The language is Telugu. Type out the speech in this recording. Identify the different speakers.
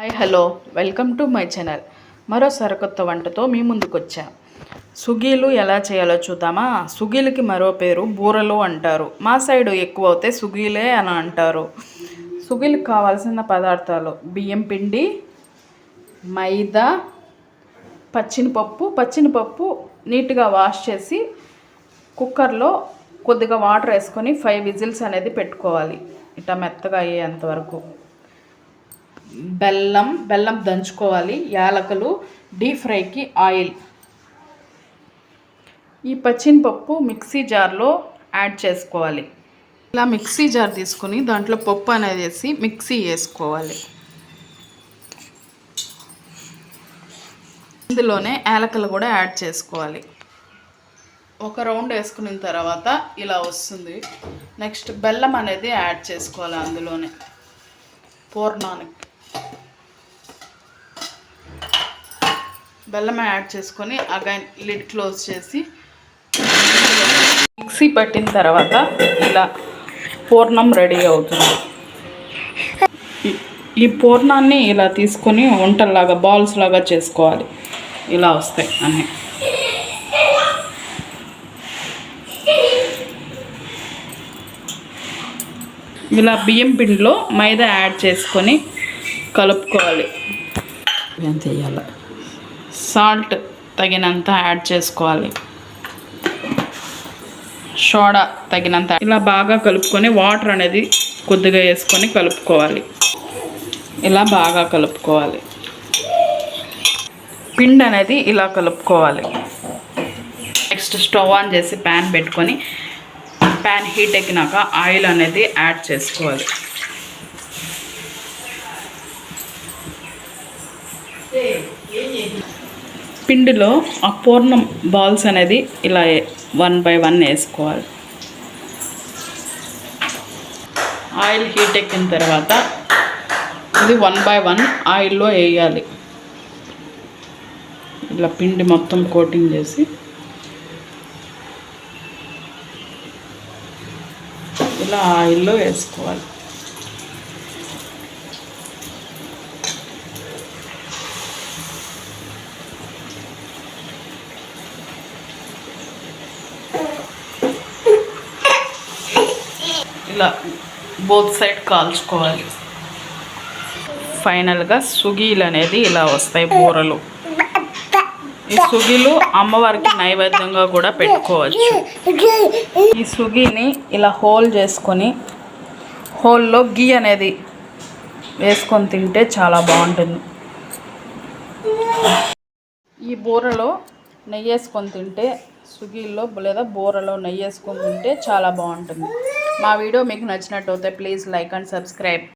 Speaker 1: Hi hello. Welcome to my channel. మరో సరికొత్త వంటతో మీ ముందుకు సుగీలు ఎలా చేయాలో చూద్దామా? సుగీలకి మరో పేరు బూరలు అంటారు. మా సైడు ఎక్కువ అవుతే సుగీలే అని అంటారు. సుగీలకు కావాల్సిన పదార్థాలు బియ్యం పిండి మైదా పచ్చినిపప్పు. పచ్చినిపప్పు నీట్గా వాష్ చేసి కుక్కర్లో కొద్దిగా వాటర్ వేసుకొని ఫైవ్ విజిల్స్ అనేది పెట్టుకోవాలి. ఇట్లా మెత్తగా అయ్యేంత వరకు. బెల్లం బెల్లం దంచుకోవాలి. యాలకులు డీప్ ఫ్రైకి ఆయిల్. ఈ పచ్చినిపప్పు మిక్సీ జార్లో యాడ్ చేసుకోవాలి. ఇలా మిక్సీ జార్ తీసుకొని దాంట్లో పప్పు అనేది వేసి మిక్సీ వేసుకోవాలి. ఇందులోనే యాలకులు కూడా యాడ్ చేసుకోవాలి. ఒక రౌండ్ వేసుకున్న తర్వాత ఇలా వస్తుంది. నెక్స్ట్ బెల్లం అనేది యాడ్ చేసుకోవాలి అందులోనే. పూర్ణానికి. బెల్లం యాడ్ చేసుకొని అగైన్ లిడ్ క్లోజ్ చేసి మిక్సీ పట్టిన తర్వాత ఇలా పూర్ణం రెడీ అవుతుంది. ఈ- పూర్ణాన్ని ఇలా తీసుకొని వంటల్లాగా బాల్స్ లాగా చేసుకోవాలి. ఇలా వస్తాయి అన్నీ. ఇలా బియ్యం పిండిలో మైదా యాడ్ చేసుకొని కలుపుకోవాలి.
Speaker 2: ఎంత వేయాలి
Speaker 1: సాల్ట్ తగినంత యాడ్ చేసుకోవాలి. సోడా తగినంత ఇలా బాగా కలుపుకొని వాటర్ అనేది కొద్దిగా వేసుకొని కలుపుకోవాలి. ఇలా బాగా కలుపుకోవాలి. పిండి అనేది ఇలా కలుపుకోవాలి. నెక్స్ట్ స్టవ్ ఆన్ చేసి ప్యాన్ పెట్టుకొని ప్యాన్ హీట్ ఎక్కినాక ఆయిల్ అనేది యాడ్ చేసుకోవాలి. పిండిలో ఆ పూర్ణం బాల్స్ అనేది ఇలా వన్ బై వన్ వేసుకోవాలి. ఆయిల్ హీట్ ఎక్కిన తర్వాత ఇది వన్ బై వన్ ఆయిల్లో వేయాలి. ఇలా పిండి మొత్తం కోటింగ్ చేసి ఇలా ఆయిల్లో వేసుకోవాలి. ఇట్లా బోత్ సైడ్ కాల్చుకోవాలి. ఫైనల్గా సుగీలు అనేది ఇలా వస్తాయి బూరలు. ఈ సుగీలు అమ్మవారికి నైవేద్యంగా కూడా పెట్టుకోవచ్చు. ఈ సుగీని ఇలా హోల్ చేసుకొని హోల్లో గీ అనేది వేసుకొని తింటే చాలా బాగుంటుంది. ఈ బూరలో నెయ్యి వేసుకొని తింటే సుగీల్లో లేదా బూరలో నెయ్యి వేసుకొని తింటే చాలా బాగుంటుంది. మా వీడియో మీకు నచ్చినట్టు అయితే ప్లీజ్ లైక్ అండ్ సబ్స్క్రైబ్.